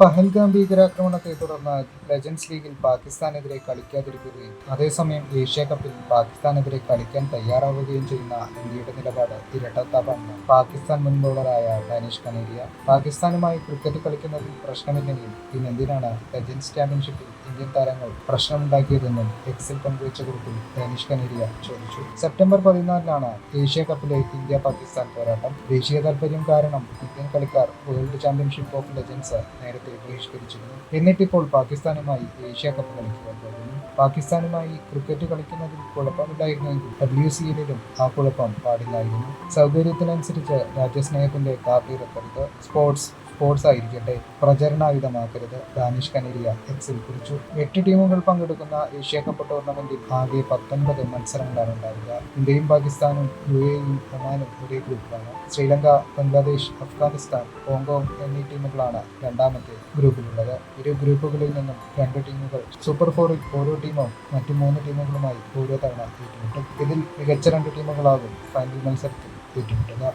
പഹൽഗാം ഭീകരാക്രമണത്തെ തുടർന്ന് ലെജൻസ് ലീഗിൽ പാകിസ്ഥാനെതിരെ കളിക്കാതിരിക്കുകയും അതേസമയം ഏഷ്യ കപ്പിൽ പാകിസ്ഥാനെതിരെ കളിക്കാൻ തയ്യാറാവുകയും ചെയ്യുന്ന ഇന്ത്യയുടെ നിലപാട് ഇരട്ടത്താപ്പാണെന്ന് പാകിസ്ഥാൻ മുൻ ബൗളറായ ഡാനിഷ് കനേരിയ പാകിസ്ഥാനുമായി ക്രിക്കറ്റ് കളിക്കുന്നതിൽ പ്രശ്നമില്ലെങ്കിൽ പിന്നെന്തിനാണ് ലെജൻസ് ചാമ്പ്യൻഷിപ്പിൽ ഇന്ത്യൻ താരങ്ങൾ പ്രശ്നമുണ്ടാക്കിയതെന്നും എക്സിൽ പങ്കുവച്ച കുറിപ്പിൽ ഡാനിഷ് കനേരിയ ചോദിച്ചു. സെപ്റ്റംബർ പതിനാലിനാണ് ഏഷ്യ കപ്പിലെ ഇന്ത്യ പാകിസ്ഥാൻ പോരാട്ടം. ദേശീയ താൽപര്യം കാരണം ഇന്ത്യൻ കളിക്കാർ വേൾഡ് ചാമ്പ്യൻഷിപ്പ് ഓഫ് ലെജൻസ് നേരത്തെ ബഹിഷ്കരിച്ചിരുന്നു. എന്നിട്ടിപ്പോൾ പാകിസ്ഥാനുമായി ഏഷ്യ കപ്പ് കളിക്കുവാൻ പോകുന്നു പാകിസ്ഥാനുമായി ക്രിക്കറ്റ് കളിക്കുന്നതിൽ കുഴപ്പമില്ലായിരുന്നെങ്കിൽ ഡബ്ല്യു സി എല്ലിലും ആ കുഴപ്പം പാടില്ലായിരുന്നു. സൗകര്യത്തിനനുസരിച്ച് രാജ്യസ്നേഹത്തിന്റെ കാപ്പി റെക്കരുത് സ്പോർട്സ് സ്പോർട്സ് ആയിരിക്കട്ടെ പ്രചരണായുധമാക്കരുത്. ദാനിഷ് കനേരിയ എക്സിൽ കുറിച്ചു. എട്ട് ടീമുകൾ പങ്കെടുക്കുന്ന ഏഷ്യ കപ്പ് ടൂർണമെന്റിൽ ആകെ പത്തൊൻപത് മത്സരങ്ങളാണ് ഉണ്ടാവുക. ഇന്ത്യയും പാകിസ്ഥാനും യു എയും ഒമാനും ഒരേ ഗ്രൂപ്പിലാണ്. ശ്രീലങ്ക ബംഗ്ലാദേശ് അഫ്ഗാനിസ്ഥാൻ ഹോങ്കോങ് എന്നീ ടീമുകളാണ് രണ്ടാമത്തെ ഗ്രൂപ്പിലുള്ളത്. ഇരു ഗ്രൂപ്പുകളിൽ നിന്നും രണ്ട് ടീമുകൾ സൂപ്പർ ഫോറിൽ ഓരോ ടീമും മറ്റു മൂന്ന് ടീമുകളുമായി ഓരോ തവണ ഏറ്റുമുട്ടും. ഇതിൽ മികച്ച രണ്ട് ടീമുകളാകും ഫൈനൽ മത്സരത്തിൽ ഏറ്റുമുട്ടുക.